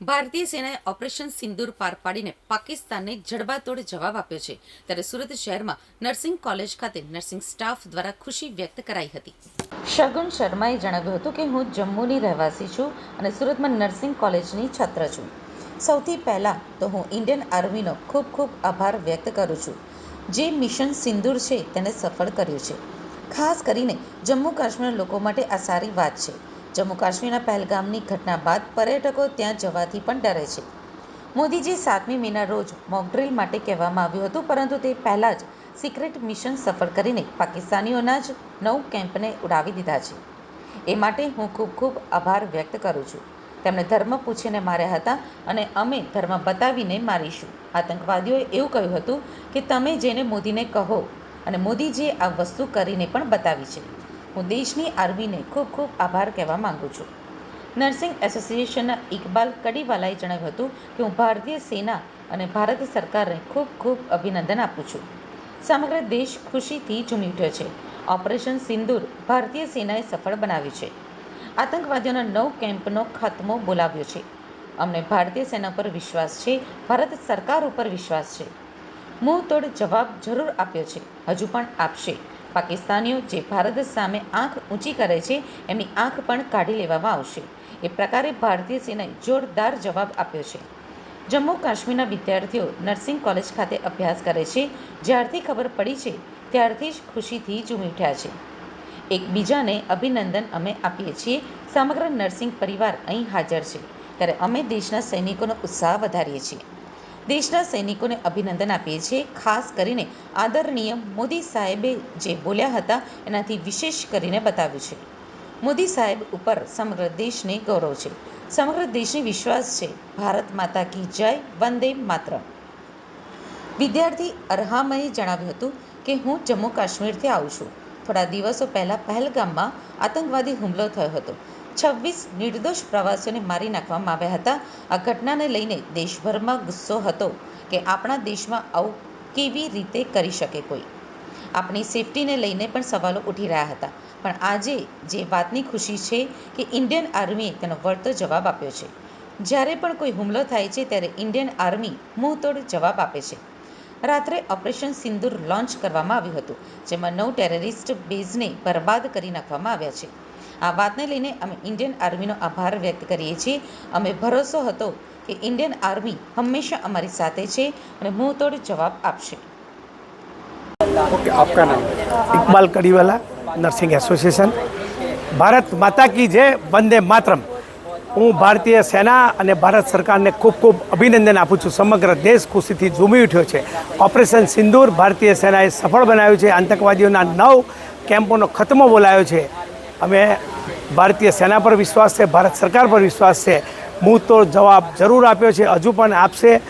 ભારતીય સેનાએ ઓપરેશન સિંદૂર પાર પાડીને પાકિસ્તાનને જડબાતોડ જવાબ આપ્યો છે. ત્યારે સુરત શહેરમાં નર્સિંગ કોલેજ ખાતે નર્સિંગ સ્ટાફ દ્વારા ખુશી વ્યક્ત કરાઈ હતી. શગુન શર્માએ જણાવ્યું હતું કે હું જમ્મુની રહેવાસી છું અને સુરતમાં નર્સિંગ કોલેજની છાત્ર છું. સૌથી પહેલાં તો હું ઇન્ડિયન આર્મીનો ખૂબ ખૂબ આભાર વ્યક્ત કરું છું. જે મિશન સિંદૂર છે તેને સફળ કર્યું છે. ખાસ કરીને જમ્મુ કાશ્મીરના લોકો માટે આ સારી વાત છે. જમ્મુ કાશ્મીરના પહેલગામની ઘટના બાદ પર્યટકો ત્યાં જવાથી પણ ડરે છે. મોદીજી સાતમી મેના રોજ મોકડ્રીલ માટે કહેવામાં આવ્યું હતું, પરંતુ તે પહેલાં જ સિક્રેટ મિશન સફળ કરીને પાકિસ્તાનીઓના જ નવ કેમ્પને ઉડાવી દીધા છે. એ માટે હું ખૂબ ખૂબ આભાર વ્યક્ત કરું છું. તેમણે ધર્મ પૂછીને માર્યા હતા અને અમે ધર્મ બતાવીને મારીશું. આતંકવાદીઓએ એવું કહ્યું હતું કે, તમે જેને મોદીને કહો અને મોદીજીએ આ વસ્તુ કરીને પણ બતાવી છે. હું દેશની આર્મીને ખૂબ ખૂબ આભાર કહેવા માંગુ છું. નર્સિંગ એસોસિએશનના ઇકબાલ કડીવાલાએ જણાવ્યું હતું કે હું ભારતીય સેના અને ભારત સરકારને ખૂબ ખૂબ અભિનંદન આપું છું. સમગ્ર દેશ ખુશીથી ઝૂમી ઉઠ્યો છે. ઓપરેશન સિંદૂર ભારતીય સેનાએ સફળ બનાવ્યું છે. આતંકવાદીઓના નવ કેમ્પનો ખાત્મો બોલાવ્યો છે. અમને ભારતીય સેના પર વિશ્વાસ છે, ભારત સરકાર ઉપર વિશ્વાસ છે. મુંહ તોડ જવાબ જરૂર આપ્યો છે. હજુ પણ આપશે. પાકિસ્તાનીઓ જે ભારત સામે આંખ ઊંચી કરે છે, એમની આંખ પણ કાઢી લેવામાં આવશે. એ પ્રકારે ભારતીય સેનાએ જોરદાર જવાબ આપ્યો છે. જમ્મુ કાશ્મીરના વિદ્યાર્થીઓ નર્સિંગ કોલેજ ખાતે અભ્યાસ કરે છે, જ્યારથી ખબર પડી છે, ત્યારથી જ ખુશીથી ઝૂમી ઉઠ્યા છે. એકબીજાને અભિનંદન અમે આપીએ છીએ. સમગ્ર નર્સિંગ પરિવાર અહીં હાજર છે. ત્યારે અમે દેશના સૈનિકોનો ઉત્સાહ વધારીએ છીએ. દેશના સૈનિકોને અભિનંદન આપીએ છીએ. ખાસ કરીને આદરણીય મોદી સાહેબે જે બોલ્યા હતા, એનાથી વિશેષ કરીને બતાવ્યું છે. મોદી સાહેબ ઉપર સમગ્ર દેશને ગૌરવ છે. સમગ્ર દેશને વિશ્વાસ છે. ભારત માતા કી જય, વંદે માત્ર વિદ્યાર્થી અરહામએ જણાવ્યું હતું કે, હું જમ્મુ કાશ્મીરથી આવું છું. થોડા દિવસો પહેલાં પહેલગામમાં આતંકવાદી હુમલો થયો હતો. છવ્વીસ નિર્દોષ પ્રવાસીઓને મારી નાખવામાં આવ્યા હતા. આ ઘટનાને લઈને દેશભરમાં ગુસ્સો હતો કે આપણા દેશમાં આવું કેવી રીતે કરી શકે કોઈ. આપણી સેફટીને લઈને પણ સવાલો ઉઠી રહ્યા હતા. પણ આજે જે વાતની ખુશી છે કે ઇન્ડિયન આર્મીએ તેનો વળતો જવાબ આપ્યો છે. જ્યારે પણ કોઈ હુમલો થાય છે, ત્યારે ઇન્ડિયન આર્મી મુંહતોડ જવાબ આપે છે. રાત્રે ઓપરેશન સિંદૂર લોન્ચ કરવામાં આવ્યું હતું જેમાં નવ ટેરરિસ્ટ બેઝને બરબાદ કરી નાખવામાં આવ્યા છે આ વાતને લઈને અમે ઇન્ડિયન આર્મીનો આભાર વ્યક્ત કરીએ છીએ અમે ભરોસો હતો કે ઇન્ડિયન આર્મી હંમેશા અમારી સાથે છે અને મુંહતોડ જવાબ આપશે ओके आपका नाम इकबाल कड़ीवाला नर्सिंग એસોસિએશન ભારત માતા કી જય વંદે માતરમ હું ભારતીય સેના અને ભારત સરકારને ખૂબ ખૂબ અભિનંદન આપું છું. સમગ્ર દેશ ખુશીથી ઝૂમી ઉઠ્યો છે. ઓપરેશન સિંદૂર ભારતીય સેનાએ સફળ બનાવ્યું છે. આતંકવાદીઓના નવ કેમ્પોનો ખતમો બોલાયો છે. અમે ભારતીય સેના પર વિશ્વાસ છે, ભારત સરકાર પર વિશ્વાસ છે. હું તો જવાબ જરૂર આપ્યો છે, હજુ પણ આપશે.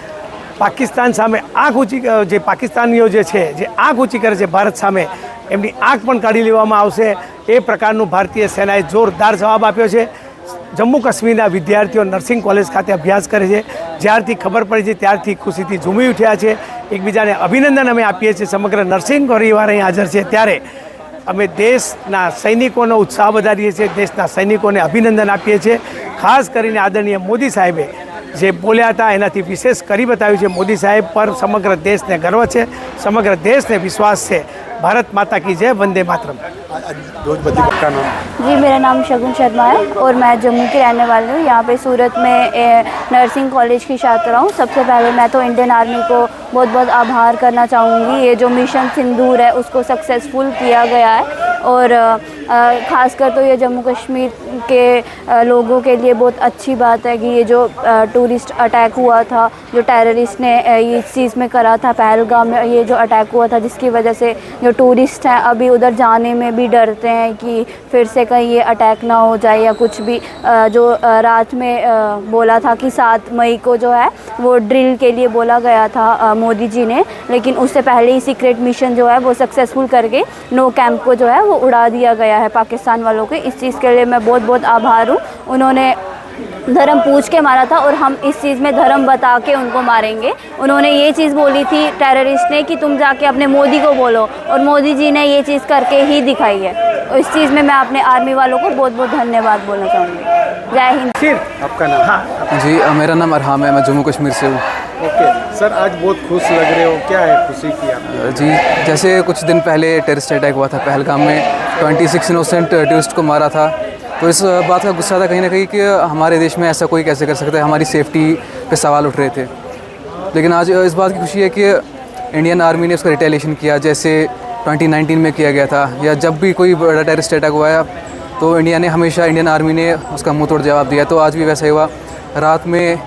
પાકિસ્તાન સામે આંખ ઊંચી જે પાકિસ્તાનીઓ જે છે, જે આંખ ઊંચી કરે છે ભારત સામે, એમની આંખ પણ કાઢી લેવામાં આવશે. એ પ્રકારનું ભારતીય સેનાએ જોરદાર જવાબ આપ્યો છે. જમ્મુ કાશ્મીરના વિદ્યાર્થીઓ નર્સિંગ કોલેજ ખાતે અભ્યાસ કરે છે. જ્યારથી ખબર પડી છે, ત્યારથી ખુશીથી ઝૂમી ઉઠ્યા છે. એકબીજાને અભિનંદન અમે આપીએ છીએ. સમગ્ર નર્સિંગ પરિવાર અહીં હાજર છે. ત્યારે અમે દેશના સૈનિકોનો ઉત્સાહ વધારીએ છીએ, દેશના સૈનિકોને અભિનંદન આપીએ છીએ. ખાસ કરીને આદરણીય મોદી સાહેબે જે બોલ્યા હતા, એનાથી વિશેષ કરી બતાવ્યું છે. મોદી સાહેબ પર સમગ્ર દેશને ગર્વ છે, સમગ્ર દેશને વિશ્વાસ છે. भारत माता की जय, वंदे मातरम। जी, मेरा नाम शगुन शर्मा है और मैं जम्मू की रहने वाली हूँ। यहाँ पे सूरत में नर्सिंग कॉलेज की छात्रा हूँ। सबसे पहले मैं तो इंडियन आर्मी को बहुत बहुत आभार करना चाहूँगी। ये जो मिशन सिंदूर है, उसको सक्सेसफुल किया गया है। और खासकर तो ये जम्मू कश्मीर के लोगों के लिए बहुत अच्छी बात है कि ये जो टूरिस्ट अटैक हुआ था, जो टेररिस्ट ने इस चीज़ में करा था, पहलगाम में ये जो अटैक हुआ था, जिसकी वजह से जो टूरिस्ट हैं अभी उधर जाने में भी डरते हैं कि फिर से कहीं ये अटैक ना हो जाए या कुछ भी जो रात में बोला था कि सात मई को जो है, वो ड्रिल के लिए बोला गया था मोदी जी ने, लेकिन उससे पहले ही सीक्रेट मिशन जो है वो सक्सेसफुल करके नो कैंप को जो है वो उड़ा दिया गया है पाकिस्तान वालों के। इस चीज़ के लिए मैं बहुत बहुत आभार हूँ। उन्होंने धर्म पूछ के मारा था और हम इस चीज़ में धर्म बता के उनको मारेंगे। उन्होंने ये चीज़ बोली थी टेररिस्ट ने कि तुम जाके अपने मोदी को बोलो और मोदी जी ने ये चीज़ करके ही दिखाई है। और इस चीज़ में मैं अपने आर्मी वालों को बहुत बहुत धन्यवाद बोलना चाहूँगी। जय हिंद। आपका नाम? हाँ। जी मेरा नाम अरहाम है मैं जम्मू कश्मीर से हूँ। ओके। सर, आज बहुत खुश लग रहे हो। क्या है खुशी की आपकी? जी, जैसे कुछ दिन पहले टेररिस्ट अटैक हुआ था पहलगाम में 26 इनोसेंट टूरिस्ट को मारा था। तो इस बात का गुस्सा था कहीं ना कहीं कि हमारे देश में ऐसा कोई कैसे कर सकता है? हमारी सेफ्टी पे सवाल उठ रहे थे। लेकिन आज इस बात की खुशी है कि इंडियन आर्मी ने उसका रिटेलिएशन किया, जैसे 2019 में किया गया था। या जब भी कोई बड़ा टेररिस्ट अटैक हुआ है तो इंडिया ने हमेशा इंडियन आर्मी ने उसका मुँह तोड़ जवाब दिया। तो आज भी वैसा ही हुआ। रात में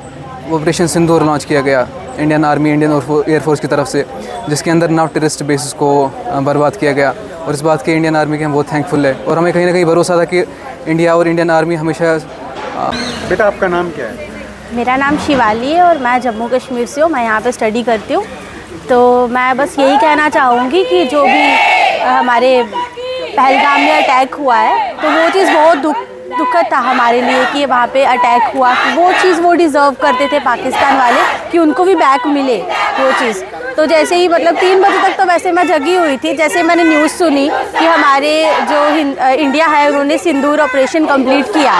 ऑपरेशन सिंदूर लॉन्च किया गया इंडियन आर्मी इंडियन एयरफोर्स की तरफ़ से जिसके अंदर नौ टेररिस्ट बेसिस को बर्बाद किया गया। और इस बात के इंडियन आर्मी के हम बहुत थैंकफुल है। और हमें कहीं ना कहीं भरोसा था कि इंडिया और इंडियन आर्मी हमेशा बेटा आपका नाम क्या है? मेरा नाम शिवाली है और मैं जम्मू कश्मीर से हूँ। मैं यहाँ पे स्टडी करती हूँ। तो मैं बस यही कहना चाहूँगी कि जो भी हमारे पहलगाम में अटैक हुआ है तो वो चीज़ बहुत दुख दुखद था हमारे लिए कि वहाँ पे अटैक हुआ वो चीज़ वो डिज़र्व करते थे पाकिस्तान वाले, कि उनको भी बैक मिले वो चीज़। तो जैसे ही मतलब तीन बजे तक तो वैसे मैं जगी हुई थी, जैसे मैंने न्यूज़ सुनी कि हमारे जो इंडिया है, उन्होंने सिंदूर ऑपरेशन कंप्लीट किया।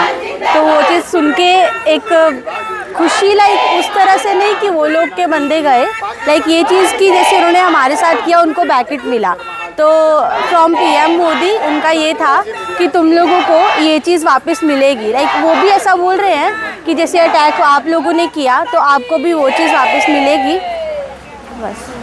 तो वो चीज़ सुन के एक खुशी लाइक उस तरह से नहीं कि वो लोग के बंदे गए। लाइक ये चीज़ की जैसे उन्होंने हमारे साथ किया, उनको बैकेट मिला। तो फ्रॉम पीएम मोदी उनका ये था कि तुम लोगों को ये चीज़ वापस मिलेगी। लाइक वो भी ऐसा बोल रहे हैं कि जैसे अटैक आप लोगों ने किया तो आपको भी वो चीज़ वापस मिलेगी। बस।